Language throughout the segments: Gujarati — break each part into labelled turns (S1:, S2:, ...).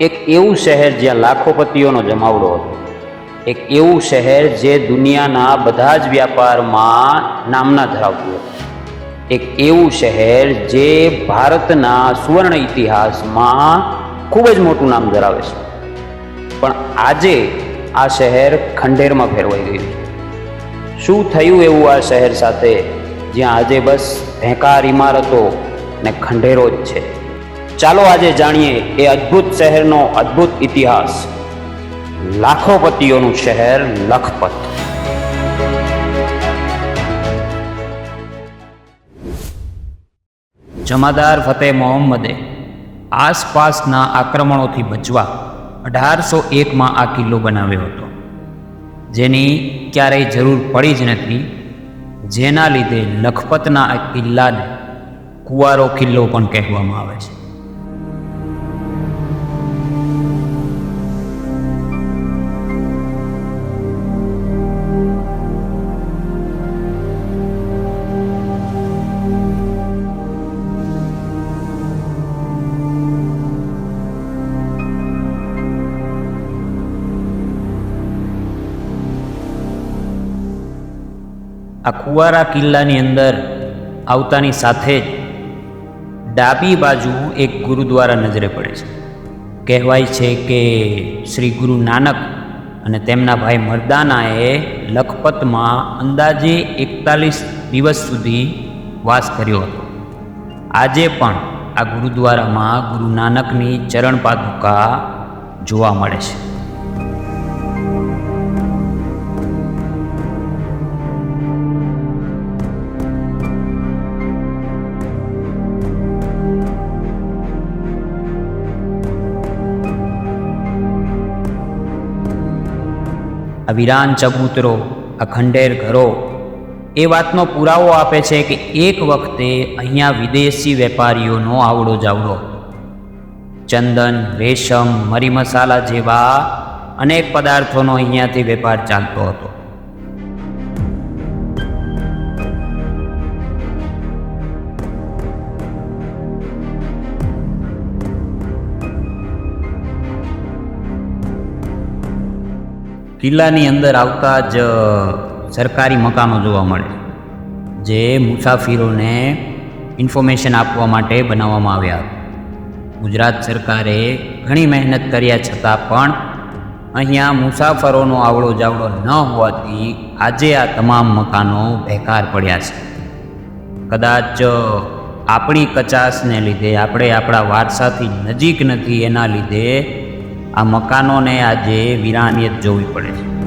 S1: એક એવું શહેર જ્યાં લાખોપતિઓનો જમાવડો હતો. એક એવું શહેર જે દુનિયાના બધા જ વ્યાપારમાં નામના ધરાવતું હતું. એક એવું શહેર જે ભારતના સુવર્ણ ઇતિહાસમાં ખૂબ જ મોટું નામ ધરાવે છે. પણ આજે આ શહેર ખંડેરમાં ફેરવાઈ ગયું શું થયું એવું આ શહેર સાથે? જ્યાં આજે બસ ભેંકાર ઇમારતો ને ખંડેરો જ છે. ચાલો આજે જાણીએ એ અદ્ભુત શહેરનો અદ્ભુત ઇતિહાસ. લાખોપતિઓનું શહેર લખપત. જમાદાર ફતેહ મોહમ્મદે આસપાસના આક્રમણોથી બચવા અઢારસો એકમાં આ કિલ્લો બનાવ્યો હતો. જેની ક્યારેય જરૂર પડી જ નથી. જેના લીધે લખપતના આ કિલ્લાને કુવારો કિલ્લો પણ કહેવામાં આવે છે. આ કુવારા કિલ્લાની અંદર આવતાની સાથે જ ડાબી બાજુ એક ગુરુદ્વારા નજરે પડે છે. કહેવાય છે કે શ્રી ગુરુ નાનક અને તેમના ભાઈ મર્દાનાએ લખપતમાં અંદાજે એકતાલીસ દિવસ સુધી વાસ કર્યો હતો. આજે પણ આ ગુરુદ્વારામાં ગુરુ નાનકની ચરણ પાદુકા જોવા મળે છે. આ વિરાન ચબૂતરો આ ખંડેર ઘરો. એ વાતનો પુરાવો આપે છે કે એક વખતે અહીંયા વિદેશી વેપારીઓનો આવડો જાવડો. ચંદન, રેશમ, મરી મસાલા જેવા અનેક પદાર્થોનો અહીંયાથી વેપાર ચાલતો હતો. કિલ્લાની અંદર આવતા જ સરકારી મકાનો જોવા મળે. જે મુસાફરોને ઇન્ફોર્મેશન આપવા માટે બનાવવામાં આવ્યા. ગુજરાત સરકારે ઘણી મહેનત કર્યા છતાં પણ અહીંયા મુસાફરોનો આવડો જાવડો ન હોવાથી આજે આ તમામ મકાનો બેકાર પડ્યા છે. કદાચ આપણી કચાશને લીધે, આપણે આપણા વારસાથી નજીક નથી એના લીધે આ મકાનોને આજે વિરાનિયત જોવી પડે છે.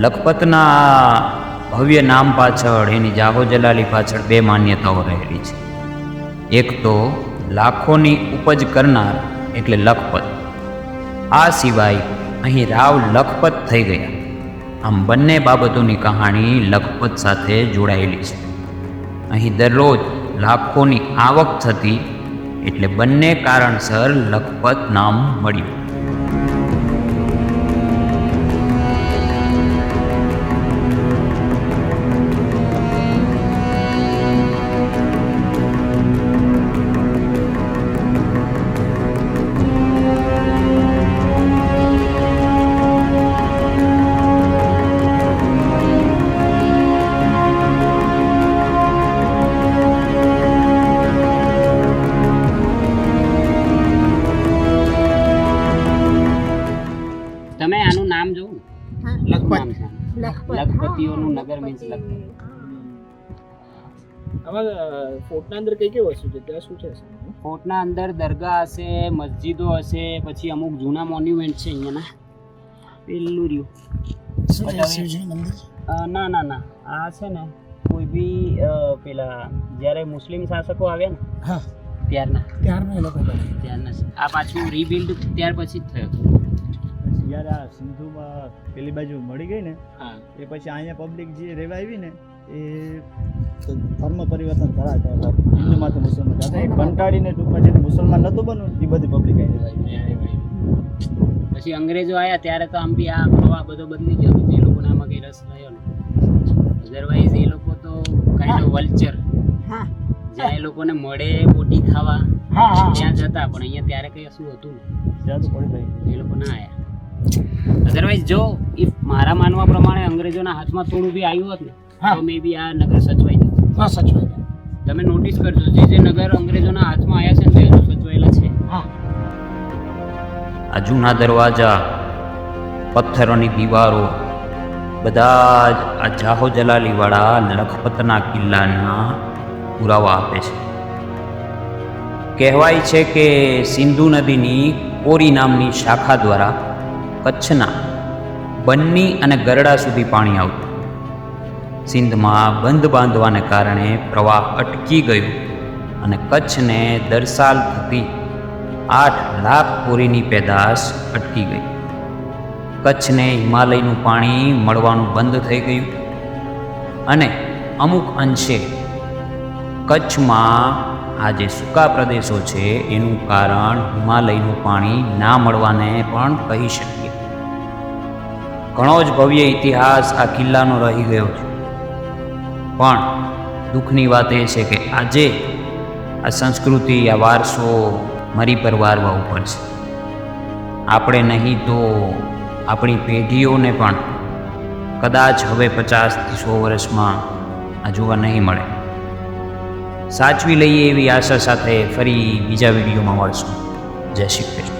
S1: લખપતના ભવ્ય નામ પાછળ, એની જાહો જલાલી પાછળ બે માન્યતાઓ રહેલી છે. એક તો લાખોની ઉપજ કરનાર એટલે લખપત. આ સિવાય અહીં રાવ લખપત થઈ ગયા. આમ બંને બાબતોની કહાણી લખપત સાથે જોડાયેલી છે. અહીં દરરોજ લાખોની આવક થતી એટલે બંને કારણસર લખપત નામ મળ્યું.
S2: લખપત.
S1: નગર મીન્સ લખપત
S2: આમાં ફોર્ટના અંદર કઈ કઈ વસ્તુ છે? ત્યાં શું છે?
S1: ફોર્ટના અંદર દરગાહ હશે મસ્જિદો હશે પછી અમુક જૂના મોન્યુમેન્ટ છે અહીંયાના. પેલું રહ્યું. ના ના ના. આ છે ને કોઈ બી પેલા જ્યારે મુસ્લિમ શાસકો આવ્યા ને ત્યારના.
S3: ત્યારના એ લોકો
S1: ત્યારના આ પાછું રીબિલ્ડ ત્યાર પછી જ થયું.
S4: જ્યારે આ સિંધુમાં પેલી બાજુ મળી ગઈ ને એ પછી અહીંયા પબ્લિક જે રહેવા આવી ને એ ધર્મ પરિવર્તન ધરાવતા હતા હિન્દુમાંથી મુસલમાન. હતા એ કંટાળીને ટૂંકમાં જેને મુસલમાન નહોતું બનવું એ બધી પબ્લિક આવી
S1: પછી અંગ્રેજો આવ્યા ત્યારે તો આમ બી આ પ્રવાહ બધો બદલી ગયો હતો એ લોકોને આમાં કઈ રસ રહ્યો નહીં. અધરવાઇઝ એ લોકો તો કાઇન્ડ ઓફ વલ્ચર
S3: હા.
S1: જ્યાં એ લોકોને મળે બોટી ખાવા
S3: હા હા.
S1: ત્યાં જતા પણ અહીંયા ત્યારે કઈ શું હતું એ લોકો ના આવ્યા અધરવાઇઝ જો ઇફ મારા માનવા પ્રમાણે અંગ્રેજોના હાથમાં થોડું બી આવ્યું હોત ને
S3: હા.
S1: તો મે બી આ નગર સચવાઈ જતું
S3: હા સચવાઈ
S1: તમે નોટિસ કરજો જે જે નગર અંગ્રેજોના હાથમાં આવ્યા છે ને તે હજુ સચવાયેલા છે.
S3: હા.
S1: આ જૂના દરવાજા પથ્થરોની દીવારો બધા જ આ જાહો જલાલીવાળા લખપતના કિલ્લાના પુરાવા આપે છે. કહેવાય છે કે સિંધુ નદીની કોરી નામની શાખા દ્વારા કચ્છના બન્ની અને ગરડા સુધી પાણી આવતું. સિંધમાં બંધ બાંધવાને કારણે પ્રવાહ અટકી ગયો અને કચ્છને દર સાલ થતી આઠ લાખ પૂરીની પેદાશ અટકી ગઈ. કચ્છને હિમાલયનું પાણી મળવાનું બંધ થઈ ગયું અને અમુક અંશે કચ્છમાં આ જે સૂકા પ્રદેશો છે એનું કારણ હિમાલયનું પાણી ના મળવાને પણ કહી શકીએ ઘણો જ ભવ્ય ઇતિહાસ આ કિલ્લાનો રહી ગયો છે. પણ દુઃખની વાત એ છે કે આજે આ સંસ્કૃતિ, આ વારસો મરી પર વારવા ઉપર છે. આપણે નહીં તો આપણી પેઢીઓને પણ કદાચ હવે પચાસથી સો વર્ષમાં આ જોવા નહીં મળે. સાચવી લઈએ એવી આશા સાથે ફરી બીજા વિડીયોમાં મળશું. જય શ્રી કૃષ્ણ.